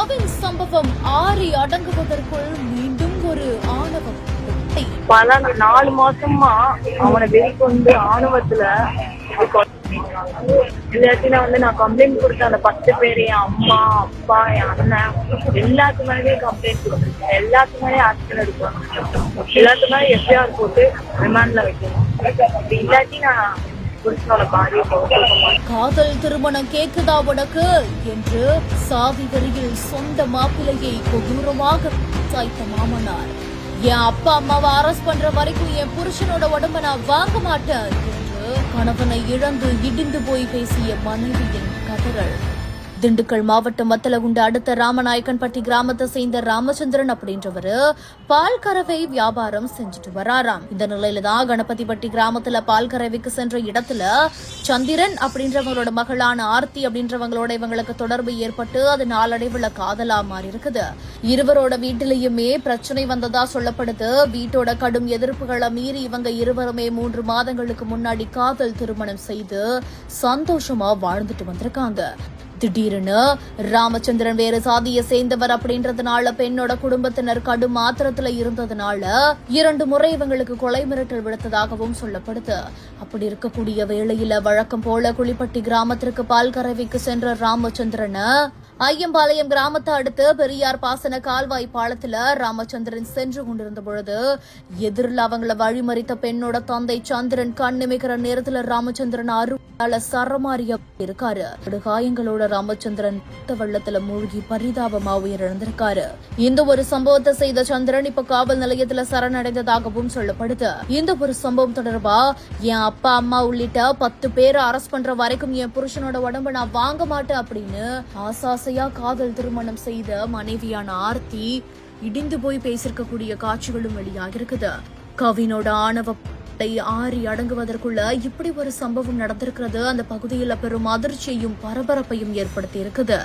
கவின் சம்பவம் ஆறி அடங்குவதற்குள் மீண்டும் ஒரு ஆணவம் பல நாலு மாசமா அவனை வெளிக்கொண்டு ஆணவத்துல இல்லாட்டினா வந்து நான் கம்ப்ளைண்ட் கொடுத்த அந்த பத்து பேர் என் அம்மா அப்பா என் அண்ணன் எல்லாத்து மேலேயே கம்ப்ளைண்ட் கொடுத்துருக்கேன் எல்லாத்து மேலேயும் ஆக்ஷன் எடுக்கணும். எல்லாத்து மேலே எஃப்ஐஆர் போட்டு ரிமாண்ட்ல வைக்கணும். இல்லாட்டி நான் காதல் திருமணம் கேக்குதா உனக்கு? என்று சாவி வரியில் சொந்த மாப்பிள்ளையை கொடூரமாக சாய்த்த மாமனார். என் அப்பா அம்மாவை அரஸ்ட் பண்ற வரைக்கும் என் புருஷனோட உடம்ப நான் வாங்க மாட்டேன் என்று கணவனை இழந்து இடிந்து போய் பேசிய மனைவியின் கதறல். திண்டுக்கல் மாவட்டம் மத்தலகுண்டு அடுத்த ராமநாயக்கன்பட்டி கிராமத்தை சேர்ந்த ராமச்சந்திரன் அப்படின்றவரு பால் கறவை வியாபாரம் செஞ்சுட்டு வராராம். இந்த நிலையில தான் கணபதிப்பட்டி கிராமத்துல பால் கறவைக்கு சென்ற இடத்துல சந்திரன் அப்படின்றவங்களோட மகளான ஆர்த்தி அப்படின்றவங்களோட இவங்களுக்கு தொடர்பு ஏற்பட்டு அது நாளடைவுல காதலா மாறி இருக்குது இருவரோட வீட்டிலையுமே பிரச்சனை வந்ததா சொல்லப்படுது. வீட்டோட கடும் எதிர்ப்புகளை மீறி இவங்க இருவருமே மூன்று மாதங்களுக்கு முன்னாடி காதல் திருமணம் செய்து சந்தோஷமா வாழ்ந்துட்டு வந்திருக்காங்க. திடீர்னு ராமச்சந்திரன் வேறு சாதியை சேர்ந்தவர் அப்படின்றதுனால பெண்ணோட குடும்பத்தினர் கடும் மாத்திரத்துல இருந்ததுனால இரண்டு முறை இவங்களுக்கு கொலை மிரட்டல் விடுத்ததாகவும் சொல்லப்படுது. அப்படி இருக்கக்கூடிய வேளையில வழக்கம் போல குளிப்பட்டி கிராமத்திற்கு பால் கறவைக்கு சென்ற ராமச்சந்திரனை ஐயம்பாளையம் கிராமத்தை அடுத்து பெரியார் பாசன கால்வாய் பாலத்துல ராமச்சந்திரன் சென்று கொண்டிருந்த பொழுது எதிரில் அவங்கள வழிமறித்த பெண்ணோட தந்தை சந்திரன் கண்ணிமைக்கிற நேரத்துல ராமச்சந்திரன் அருவால சரமாரிய இருக்காரு. காயங்களோட ராமச்சந்திரன் வெள்ளத்துல மூழ்கி பரிதாபமா உயிரிழந்திருக்காரு. இந்த ஒரு சம்பவத்தை செய்த சந்திரன் இப்ப காவல் நிலையத்துல சரணடைந்ததாகவும் சொல்லப்படுது. இந்த ஒரு சம்பவம் தொடர்பா என் அப்பா அம்மா உள்ளிட்ட பத்து பேரை அரஸ்ட் பண்ற வரைக்கும் என் புருஷனோட உடம்ப நான் வாங்க மாட்டேன் அப்படின்னு ஆசையா காதல் திருமணம் செய்த மனைவியான ஆர்த்தி இடிந்து போய் பேசிருக்கக்கூடிய காட்சிகளும் வெளியாக இருக்குது கவினோட ஆணவ ஆறி அடங்குவதற்குள்ள இப்படி ஒரு சம்பவம் நடந்திருக்கிறது. அந்த பகுதியில் பெரும் அதிர்ச்சியையும் பரபரப்பையும் ஏற்படுத்தி இருக்குது